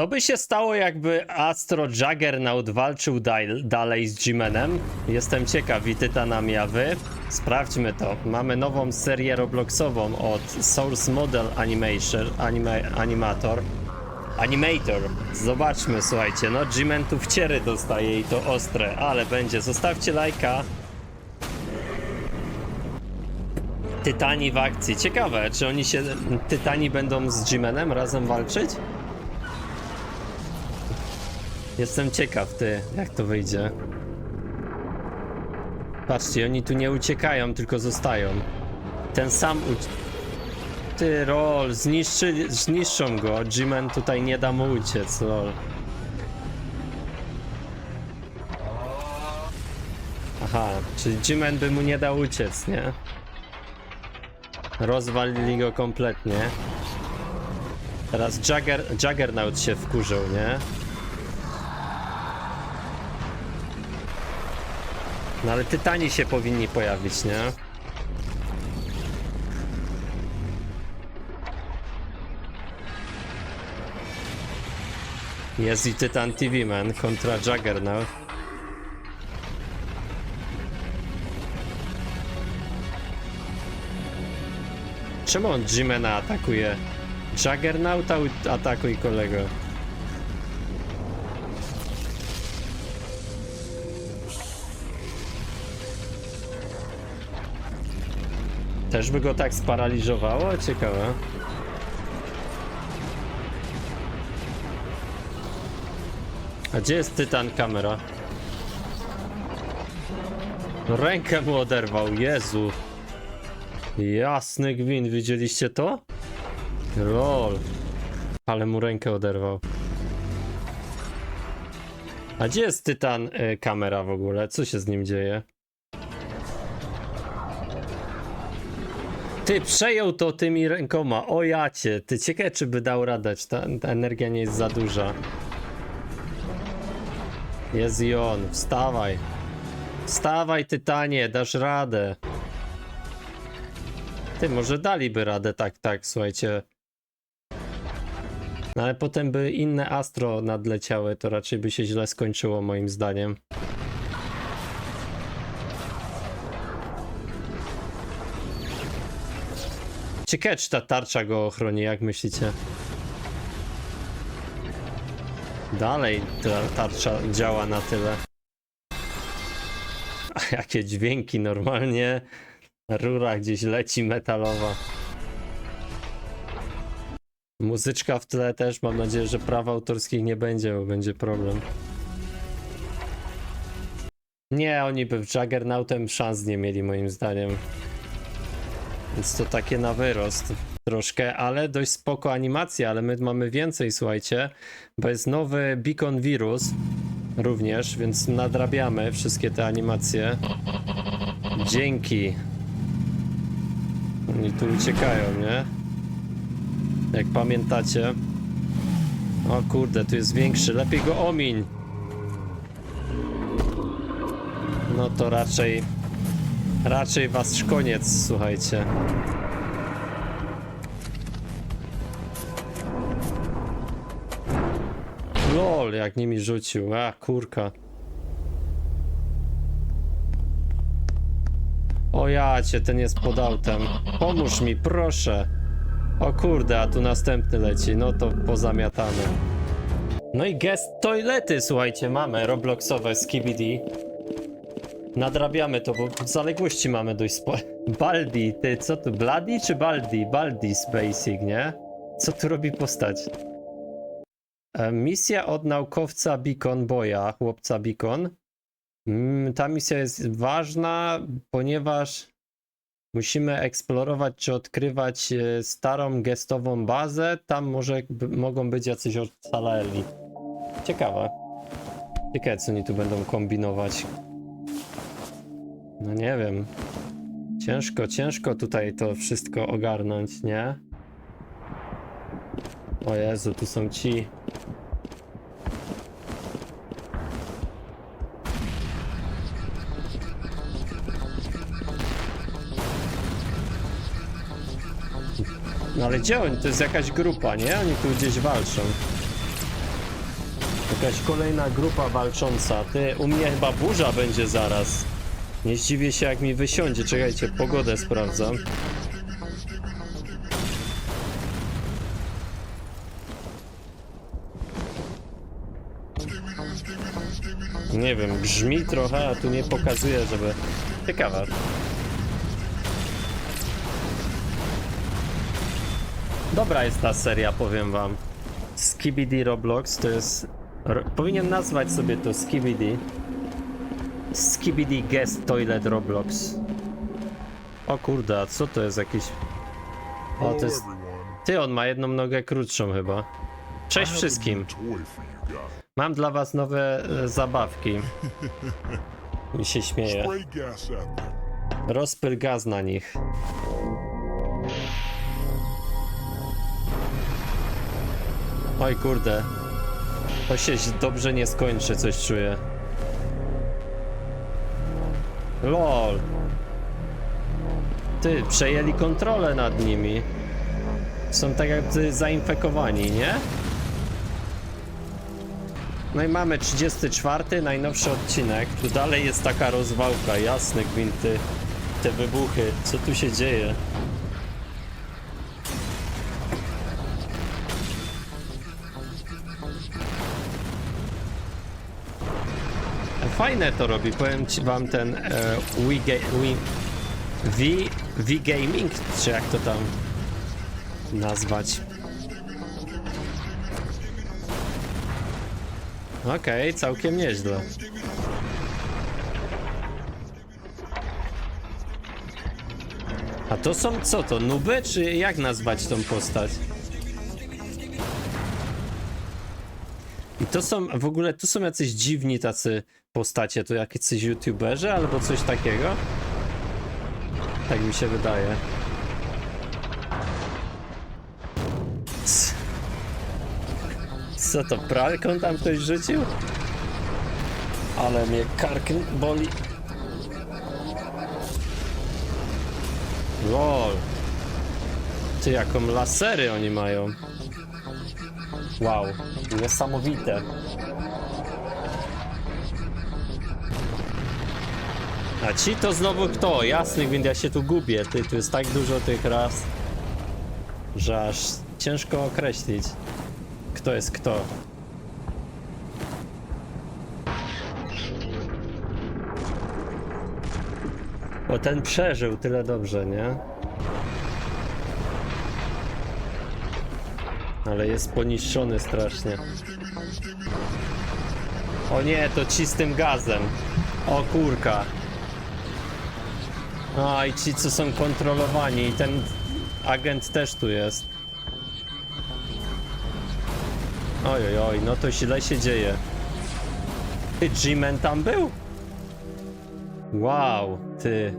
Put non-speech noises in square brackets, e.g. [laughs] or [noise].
Co by się stało, jakby Astro Juggernaut walczył dal dalej z G-Manem? Jestem ciekaw i Tytanami, a wy? Sprawdźmy to. Mamy nową serię Robloxową od Source Model Animation, anima Animator. Animator. Zobaczmy, słuchajcie. No, G-Man tu wciery dostaje i to ostre, ale będzie. Zostawcie lajka. Tytani w akcji. Ciekawe, czy oni się. Tytani będą z G-Manem razem walczyć? Jestem ciekaw, ty, jak to wyjdzie. Patrzcie, oni tu nie uciekają, tylko zostają. Ten sam uci... Ty, rol, zniszczy... zniszczą go. G-Man tutaj nie da mu uciec, lol. Aha, czyli G-Man by mu nie dał uciec, nie? Rozwalili go kompletnie. Teraz Jugger... Juggernaut się wkurzył, nie? No ale tytani się powinni pojawić, nie? Jest i Tytan TV Man kontra Juggernaut. Czemu on G-Mana atakuje? Juggernauta atakuj kolego. Też by go tak sparaliżowało? Ciekawe. A gdzie jest Tytan kamera? Rękę mu oderwał, Jezu. Jasny gwint, widzieliście to? Lol. Ale mu rękę oderwał. A gdzie jest Tytan y, kamera w ogóle? Co się z nim dzieje? Ty przejął to tymi rękoma. O jacie, ty ciekawe czy by dał czy ta, ta energia nie jest za duża. Jest i on, wstawaj. Wstawaj tytanie, dasz radę. Ty, może daliby radę, tak, tak, słuchajcie. No ale potem by inne astro nadleciały, to raczej by się źle skończyło moim zdaniem. Ciekawe, czy ta tarcza go ochroni, jak myślicie? Dalej ta tarcza działa na tyle. A jakie dźwięki normalnie. Rura gdzieś leci metalowa. Muzyczka w tle też. Mam nadzieję, że praw autorskich nie będzie, bo będzie problem. Nie, oni by w Juggernautem szans nie mieli moim zdaniem. Więc to takie na wyrost troszkę, ale dość spoko animacja, ale my mamy więcej, słuchajcie, bo jest nowy Beacon Virus również, więc nadrabiamy wszystkie te animacje. Dzięki. Oni tu uciekają, nie? Jak pamiętacie. O kurde, tu jest większy, lepiej go omiń. No to raczej Raczej was koniec, słuchajcie. Lol, jak nimi rzucił. A, kurka. O jacie, ten jest pod autem. Pomóż mi, proszę. O kurde, a tu następny leci. No to pozamiatamy. No i guest toilety, słuchajcie, mamy Robloxowe Skibidi. Nadrabiamy to, bo zaległości mamy dość spo... Baldi, ty, co tu, Bloody czy Baldi? Baldi Basic, nie? Co tu robi postać? E, misja od naukowca Beacon Boya, chłopca Beacon. Mm, ta misja jest ważna, ponieważ musimy eksplorować czy odkrywać e, starą gestową bazę. Tam może mogą być jacyś ocaleli. Ciekawe. Ciekawe, co oni tu będą kombinować. No nie wiem. Ciężko, ciężko tutaj to wszystko ogarnąć, nie? O Jezu, tu są ci. No ale gdzie oni? To jest jakaś grupa, nie? Oni tu gdzieś walczą. Jakaś kolejna grupa walcząca. Ty, u mnie chyba burza będzie zaraz. Nie zdziwię się jak mi wysiądzie. Czekajcie, pogodę sprawdzam. Nie wiem, grzmi trochę, a tu nie pokazuje, żeby... Ciekawe. Dobra jest ta seria, powiem wam. Skibidi Roblox to jest... Powinien nazwać sobie to Skibidi. Skibidi Guest Toilet Roblox. O kurde, a co to jest jakiś... O, to jest... Ty, on ma jedną nogę krótszą chyba. Cześć wszystkim. Mam dla was nowe e, zabawki. [laughs] Mi się śmieje. Rozpyl gaz na nich. Oj kurde. To się dobrze nie skończy, coś czuję. LOL. Ty, przejęli kontrolę nad nimi. Są tak jakby zainfekowani, nie? No i mamy 34, najnowszy odcinek. Tu dalej jest taka rozwałka, jasne gwinty. Te wybuchy, co tu się dzieje? Fajne to robi, powiem ci wam ten e, Wii, Wii v Gaming, czy jak to tam nazwać. Okej, całkiem nieźle. A to są co to? Nuby, czy jak nazwać tą postać? I to są, w ogóle, tu są jacyś dziwni tacy postacie, to jacyś youtuberzy albo coś takiego? Tak mi się wydaje. Co to, pralką tam ktoś rzucił? Ale mnie kark boli. Lol. Ty, jaką lasery oni mają. Wow, niesamowite. A ci to znowu kto? Jasny, więc ja się tu gubię. Ty, tu jest tak dużo tych ras, że aż ciężko określić, kto jest kto. Bo ten przeżył tyle dobrze, nie? Ale jest poniszczony strasznie. O nie, to ci z tym gazem. O kurka. A i ci co są kontrolowani i ten agent też tu jest. Oj, oj, oj, no to źle się dzieje. Ty, G-Man tam był? Wow, ty.